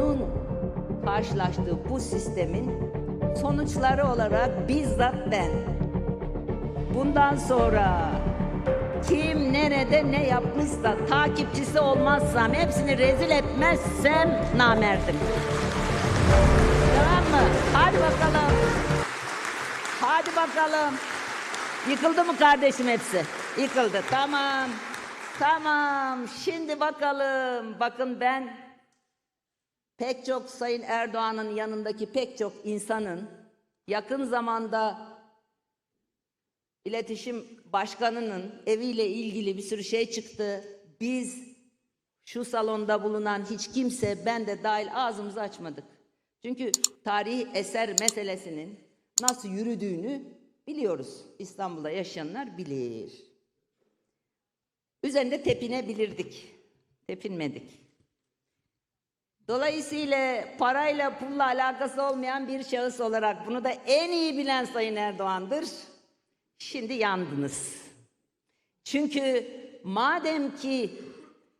onun karşılaştığı bu sistemin sonuçları olarak bizzat ben bundan sonra kim nerede ne yapmışsa takipçisi olmazsam hepsini rezil etmezsem namerdim. Tamam mı? Hadi bakalım. Hadi bakalım. Yıkıldı mı kardeşim hepsi? Yıkıldı. Tamam. Tamam. Şimdi bakalım. Bakın ben pek çok Sayın Erdoğan'ın yanındaki pek çok insanın yakın zamanda iletişim başkanının eviyle ilgili bir sürü şey çıktı. Biz şu salonda bulunan hiç kimse ben de dahil ağzımızı açmadık. Çünkü tarihi eser meselesinin nasıl yürüdüğünü biliyoruz. İstanbul'da yaşayanlar bilir. Üzerinde tepinebilirdik. Tepinmedik. Dolayısıyla parayla pulla alakası olmayan bir şahıs olarak bunu da en iyi bilen Sayın Erdoğan'dır. Şimdi yandınız. Çünkü madem ki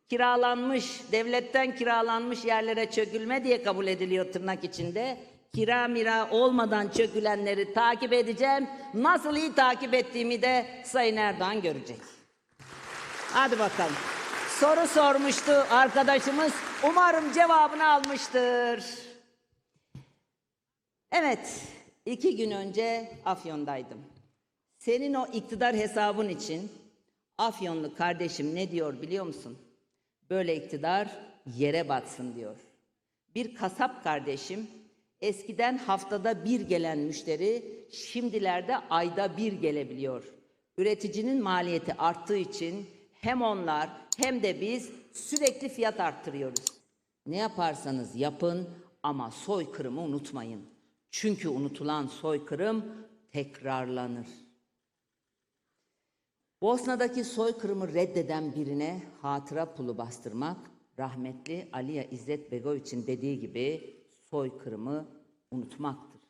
kiralanmış, devletten kiralanmış yerlere çökülme diye kabul ediliyor tırnak içinde. Kira mira olmadan çökülenleri takip edeceğim. Nasıl iyi takip ettiğimi de Sayın Erdoğan görecek. Hadi bakalım. Soru sormuştu arkadaşımız. Umarım cevabını almıştır. Evet, iki gün önce Afyon'daydım. Senin o iktidar hesabın için Afyonlu kardeşim ne diyor biliyor musun? Böyle iktidar yere batsın diyor. Bir kasap kardeşim eskiden haftada bir gelen müşteri şimdilerde ayda bir gelebiliyor. Üreticinin maliyeti arttığı için hem onlar hem de biz sürekli fiyat arttırıyoruz. Ne yaparsanız yapın ama soykırımı unutmayın. Çünkü unutulan soykırım tekrarlanır. Bosna'daki soykırımı reddeden birine hatıra pulu bastırmak, rahmetli Aliya İzzet Begoviç'in dediği gibi soykırımı unutmaktır.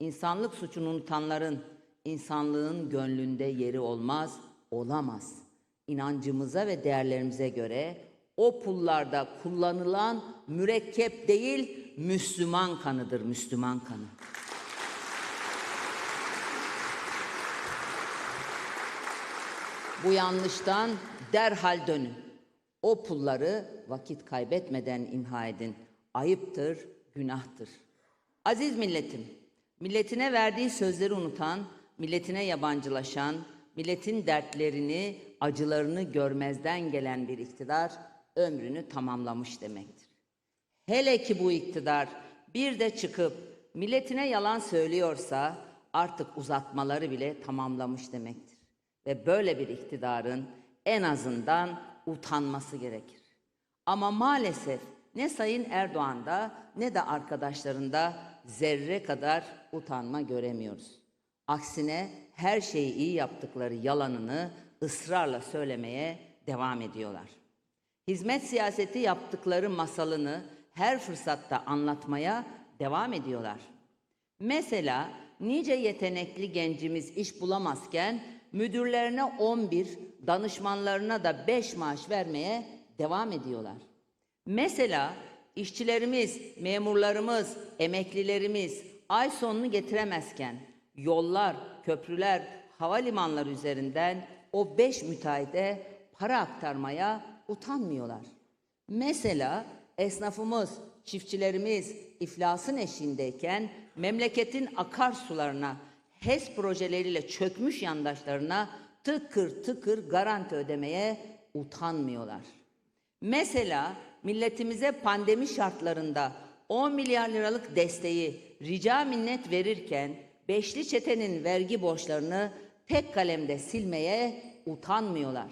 İnsanlık suçunu unutanların insanlığın gönlünde yeri olmaz, olamaz. İnancımıza ve değerlerimize göre o pullarda kullanılan mürekkep değil, Müslüman kanıdır, Müslüman kanı. Bu yanlıştan derhal dönün. O pulları vakit kaybetmeden imha edin. Ayıptır, günahtır. Aziz milletim, milletine verdiği sözleri unutan, milletine yabancılaşan, milletin dertlerini, acılarını görmezden gelen bir iktidar ömrünü tamamlamış demektir. Hele ki bu iktidar bir de çıkıp milletine yalan söylüyorsa artık uzatmaları bile tamamlamış demektir. Ve böyle bir iktidarın en azından utanması gerekir. Ama maalesef ne Sayın Erdoğan'da ne de arkadaşlarında zerre kadar utanma göremiyoruz. Aksine her şeyi iyi yaptıkları yalanını ısrarla söylemeye devam ediyorlar. Hizmet siyaseti yaptıkları masalını her fırsatta anlatmaya devam ediyorlar. Mesela nice yetenekli gencimiz iş bulamazken müdürlerine 11, danışmanlarına da 5 maaş vermeye devam ediyorlar. Mesela işçilerimiz, memurlarımız, emeklilerimiz ay sonunu getiremezken yollar, köprüler, havalimanlar üzerinden o 5 müteahhide para aktarmaya utanmıyorlar. Mesela esnafımız, çiftçilerimiz iflasın eşiğindeyken memleketin akarsularına HES projeleriyle çökmüş yandaşlarına tıkır tıkır garanti ödemeye utanmıyorlar. Mesela milletimize pandemi şartlarında 10 milyar liralık desteği rica minnet verirken beşli çetenin vergi borçlarını tek kalemde silmeye utanmıyorlar.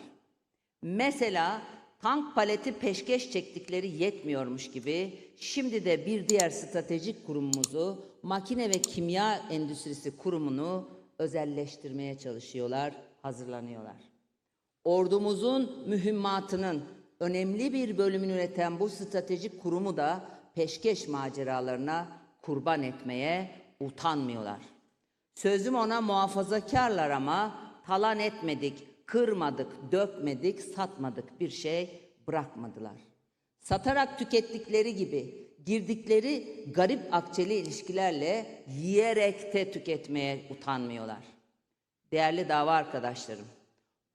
Mesela tank paleti peşkeş çektikleri yetmiyormuş gibi şimdi de bir diğer stratejik kurumumuzu makine ve kimya endüstrisi kurumunu özelleştirmeye çalışıyorlar, hazırlanıyorlar. Ordumuzun mühimmatının önemli bir bölümünü üreten bu stratejik kurumu da peşkeş maceralarına kurban etmeye utanmıyorlar. Sözüm ona muhafazakarlar ama talan etmedik, kırmadık, dökmedik, satmadık bir şey bırakmadılar. Satarak tükettikleri gibi girdikleri garip akçeli ilişkilerle yiyerek de tüketmeye utanmıyorlar. Değerli dava arkadaşlarım,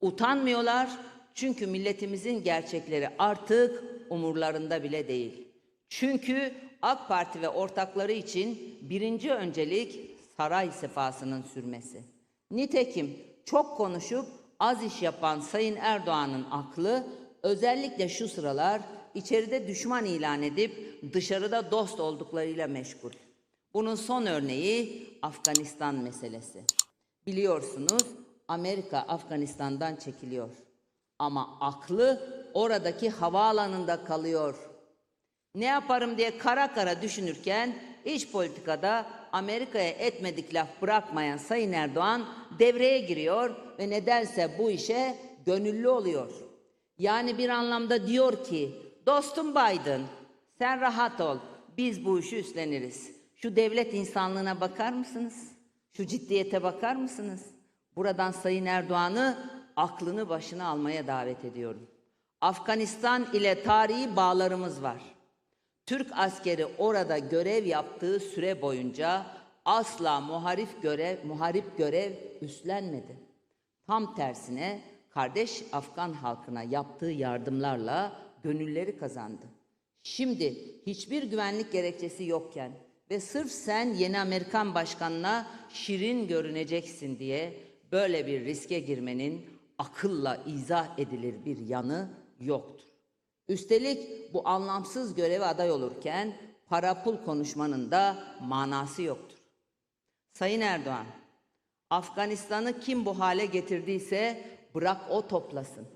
utanmıyorlar çünkü milletimizin gerçekleri artık umurlarında bile değil. Çünkü AK Parti ve ortakları için birinci öncelik saray sefasının sürmesi. Nitekim çok konuşup az iş yapan Sayın Erdoğan'ın aklı özellikle şu sıralar içeride düşman ilan edip dışarıda dost olduklarıyla meşgul. Bunun son örneği Afganistan meselesi. Biliyorsunuz Amerika Afganistan'dan çekiliyor. Ama aklı oradaki havaalanında kalıyor. Ne yaparım diye kara kara düşünürken iç politikada Amerika'ya etmedik laf bırakmayan Sayın Erdoğan devreye giriyor ve nedense bu işe gönüllü oluyor. Yani bir anlamda diyor ki dostum Biden sen rahat ol biz bu işi üstleniriz. Şu devlet insanlığına bakar mısınız? Şu ciddiyete bakar mısınız? Buradan Sayın Erdoğan'ı aklını başına almaya davet ediyorum. Afganistan ile tarihi bağlarımız var. Türk askeri orada görev yaptığı süre boyunca asla muharif görev, muharip görev üstlenmedi. Tam tersine kardeş Afgan halkına yaptığı yardımlarla gönülleri kazandı. Şimdi hiçbir güvenlik gerekçesi yokken ve sırf sen yeni Amerikan başkanına şirin görüneceksin diye böyle bir riske girmenin akılla izah edilir bir yanı yoktur. Üstelik bu anlamsız göreve aday olurken para pul konuşmanın da manası yoktur. Sayın Erdoğan, Afganistan'ı kim bu hale getirdiyse bırak o toplasın.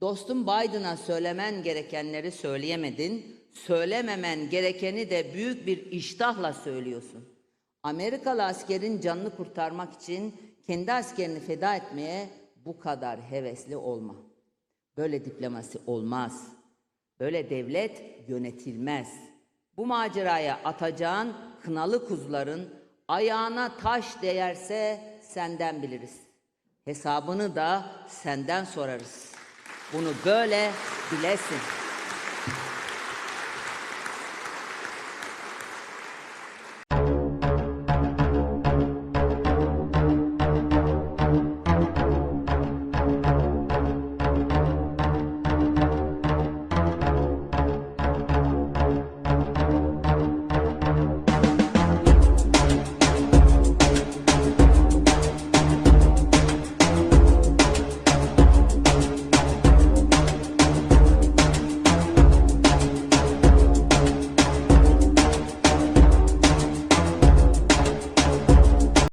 Dostum Biden'a söylemen gerekenleri söyleyemedin, söylememen gerekeni de büyük bir iştahla söylüyorsun. Amerikalı askerin canını kurtarmak için kendi askerini feda etmeye bu kadar hevesli olma. Böyle diplomasi olmaz. Böyle devlet yönetilmez. Bu maceraya atacağın kınalı kuzuların ayağına taş değerse senden biliriz. Hesabını da senden sorarız. Bunu böyle bilesin.